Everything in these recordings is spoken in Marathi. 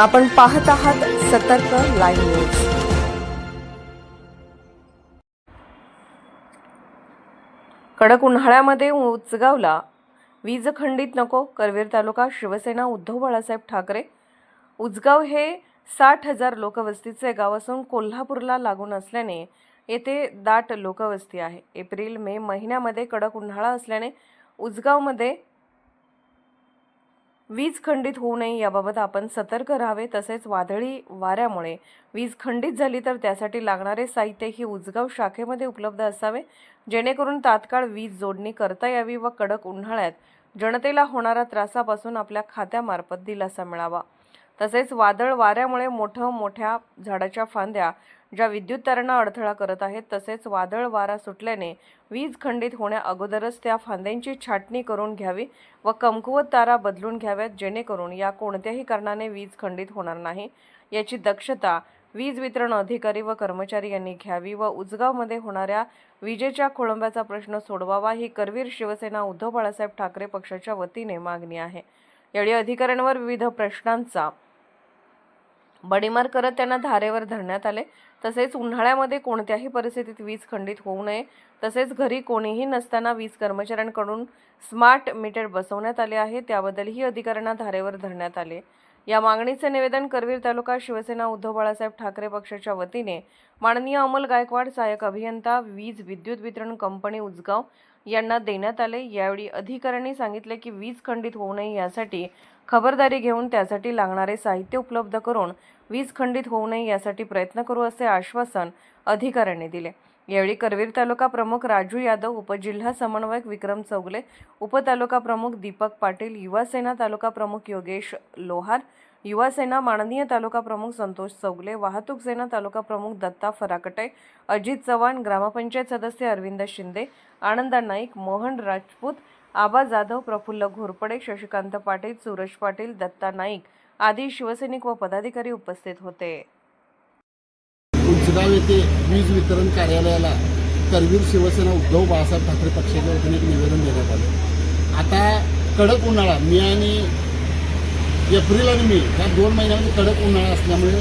आपण पाहत आहात सतर्क लाईव्ह न्यूज. कडक उन्हाळ्यामध्ये उचगावला वीज खंडित नको करवीर तालुका शिवसेना उद्धव बाळासाहेब ठाकरे. उजगाव हे साठ हजार लोकवस्तीचे गाव असून कोल्हापूरला लागून असल्याने येथे दाट लोकवस्ती आहे. एप्रिल मे महिन्यामध्ये कडक उन्हाळा असल्याने उजगावमध्ये वीज खंडित होऊ नये याबाबत आपण सतर्क राहावे तसेच वादळी वाऱ्यामुळे वीज खंडित झाली तर त्यासाठी लागणारे साहित्य ही उजगाव शाखेमध्ये उपलब्ध असावे जेणेकरून तात्काळ वीज जोडणी करता यावी व कडक उन्हाळ्यात जनतेला होणारा त्रासापासून आपल्या खात्यामार्फत दिलासा मिळावा. तसेच वादळ वाऱ्यामुळे मोठं मोठ्या झाडाच्या फांद्या ज्या विद्युत तारांना अडथळा करत आहेत तसेच वादळ वारा सुटल्याने वीज खंडित होण्या अगोदरच त्या फांद्यांची छाटणी करून घ्यावी व कमकुवत तारा बदलून घ्याव्यात जेणेकरून या कोणत्याही कारणाने वीज खंडित होणार नाही. याची दक्षता वीज वितरण अधिकारी व कर्मचारी यांनी घ्यावी व उजगावमध्ये होणाऱ्या विजेच्या खोळंब्याचा प्रश्न सोडवावा ही करवीर शिवसेना उद्धव बाळासाहेब ठाकरे पक्षाच्या वतीने मागणी आहे. यावेळी अधिकाऱ्यांवर विविध प्रश्नांचा बडीमार करत त्यांना धारेवर धरण्यात आले. तसेच उन्हाळ्यामध्ये कोणत्याही परिस्थितीत वीज खंडित होऊ नये. तसेच घरी कोणीही नसताना वीज कर्मचाऱ्यांकडून स्मार्ट मीटर बसवण्यात आले आहे. त्याबद्दलही अधिकाऱ्यांना धारेवर धरण्यात आले. या मागणीचे निवेदन करवीर तालुका शिवसेना उद्धव बाळासाहेब ठाकरे पक्षाच्या वतीने माननीय अमोल गायकवाड सहाय्यक अभियंता वीज विद्युत वितरण कंपनी उजगाव यांना देण्यात आले. यावेळी अधिकाऱ्यांनी सांगितले की वीज खंडित होऊ नये यासाठी खबरदारी घेऊन त्यासाठी लागणारे साहित्य उपलब्ध करून वीज खंडित होऊ नये यासाठी प्रयत्न करू असे आश्वासन अधिकाऱ्यांनी दिले. यावेळी करवीर तालुका प्रमुख राजू यादव उपजिल्हा समन्वयक विक्रम चौगले उपतालुका प्रमुख दीपक पाटील युवासेना तालुका प्रमुख योगेश लोहार युवा सेना माननीय तालुका प्रमुख संतोष चौगले वाहतूक सेना तालुका प्रमुख दत्ता फराकटे अजित चव्हाण ग्रामपंचायत सदस्य अरविंद शिंदे आनंदा नाईक मोहन राजपूत आबा जाधव प्रफुल्ल घोरपडे शशिकांत पाटील सूरज पाटील दत्ता नाईक आदी शिवसैनिक व पदाधिकारी उपस्थित होते. उंचगाव येथे वीज वितरण कार्यालयाला करवीर शिवसेना उद्धव बाळासाहेब ठाकरे पक्षाच्या वतीने एक निवेदन देण्यात आलं. आता कडक उन्हाळा मी आणि एप्रिल आणि मे ह्या दोन महिन्यामध्ये कडक उन्हाळा असल्यामुळे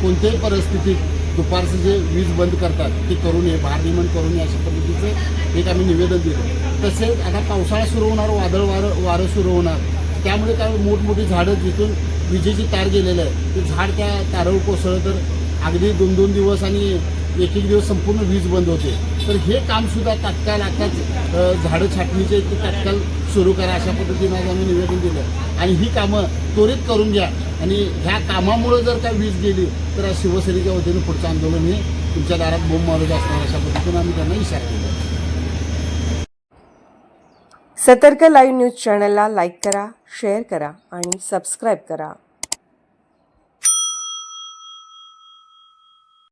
कोणत्याही परिस्थितीत दुपारचं जे वीज बंद करतात ते करू नये भारनियमन करू नये अशा पद्धतीचं एक आम्ही निवेदन दिलं. तसेच आता पावसाळा सुरू होणार वादळ वारं वारं सुरू होणार. त्यामुळे काय मोठमोठी झाडं जिथून विजेची तार गेलेलं आहे ते झाड त्या तारावर कोसळलं तर अगदी दोन दोन दिवस आणि एक एक दिवस संपूर्ण वीज बंद होते. तर हे कामसुद्धा तात्काळ आताच झाडं छाटणीचे ते तात्काळ सुरू करा अशा पद्धतीनं आज आम्ही निवेदन दिलं. आणि ही कामं त्वरित करून घ्या. आणि ह्या कामामुळं जर का वीज गेली तर आज शिवसेनेच्या वतीनं पुढचं आंदोलन हे तुमच्या दारात बोंब मारत असणार अशा पद्धतीनं आम्ही त्यांना इशारा केला सतर्क लाईव्ह न्यूज चॅनलला लाईक करा शेअर करा आणि सबस्क्राईब करा.